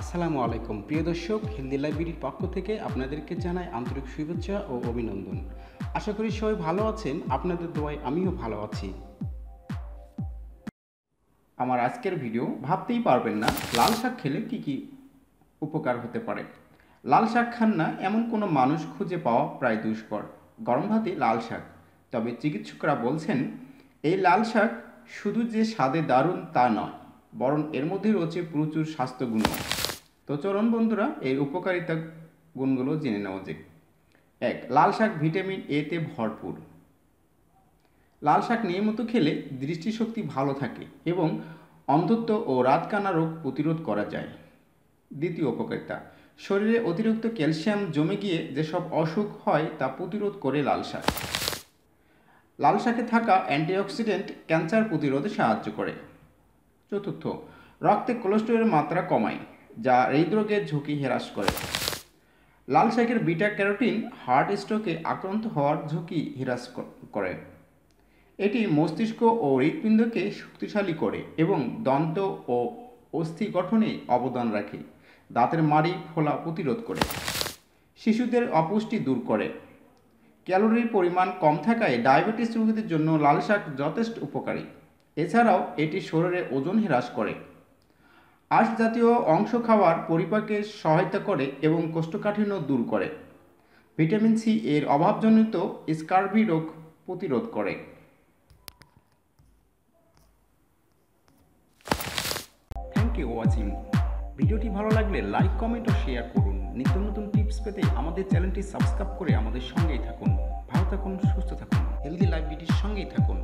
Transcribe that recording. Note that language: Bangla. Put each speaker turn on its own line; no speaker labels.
আসসালামু আলাইকুম। প্রিয় দর্শক হিন্দি লাইব্রেরির পক্ষ থেকে আপনাদেরকে জানাই আন্তরিক শুভেচ্ছা ও অভিনন্দন। আশা করি সবাই ভালো আছেন, আপনাদের দোয়ায় আমিও ভালো আছি। আমার আজকের ভিডিও, ভাবতেই পারবেন না লাল শাক খেলে কি কি উপকার হতে পারে। লাল শাক খান না এমন কোনো মানুষ খুঁজে পাওয়া প্রায় দুষ্কর। গরম ভাতে লাল শাক। তবে চিকিৎসকরা বলছেন, এই লাল শাক শুধু যে স্বাদে দারুণ তা নয়, বরং এর মধ্যে রয়েছে প্রচুর স্বাস্থ্যগুণ তো চলুন বন্ধুরা এর উপকারিতা গুণগুলো জেনে নেওয়া যাক। এক, লাল শাক ভিটামিন এতে ভরপুর। লাল শাক নিয়মিত খেলে দৃষ্টিশক্তি ভালো থাকে এবং অন্ধত্ব ও রাতকানা রোগ প্রতিরোধ করা যায়। দ্বিতীয় উপকারিতা, শরীরে অতিরিক্ত ক্যালসিয়াম জমে গিয়ে যেসব অসুখ হয় তা প্রতিরোধ করে লাল শাক। লাল শাকে থাকা অ্যান্টিঅক্সিডেন্ট ক্যান্সার প্রতিরোধে সাহায্য করে। চতুর্থ, রক্তে কোলেস্টেরলের মাত্রা কমায়। যা হৃদরোগের ঝুঁকি হ্রাস করে। লাল শাকের বিটা ক্যারোটিন হার্ট স্ট্রোকে আক্রান্ত হওয়ার ঝুঁকি হ্রাস করে। এটি মস্তিষ্ক ও হৃৎপিণ্ডকে শক্তিশালী করে এবং দন্ত ও অস্থি গঠনে অবদান রাখে, দাঁতের মাড়ি ফোলা প্রতিরোধ করে। শিশুদের অপুষ্টি দূর করে। ক্যালোরির পরিমাণ কম থাকায় ডায়াবেটিস রোগীদের জন্য লাল শাক যথেষ্ট উপকারী। এছাড়াও এটি শরীরে ওজন হ্রাস করে। আঁশ জাতীয় অংশ খাওয়ার পরিপাকে সহায়তা করে এবং কোষ্ঠকাঠিন্য দূর করে। ভিটামিন সি এর অভাবজনিত স্কার্ভি রোগ প্রতিরোধ করে। থ্যাংক ইউ ওয়াচিং ভিডিওটি ভালো লাগলে লাইক কমেন্ট ও শেয়ার করুন। নিত্য নতুন টিপস পেতে আমাদের চ্যানেলটি সাবস্ক্রাইব করে আমাদের সঙ্গেই থাকুন। ভালো থাকুন, সুস্থ থাকুন। হেলদি লাইফ বিটির সঙ্গেই থাকুন।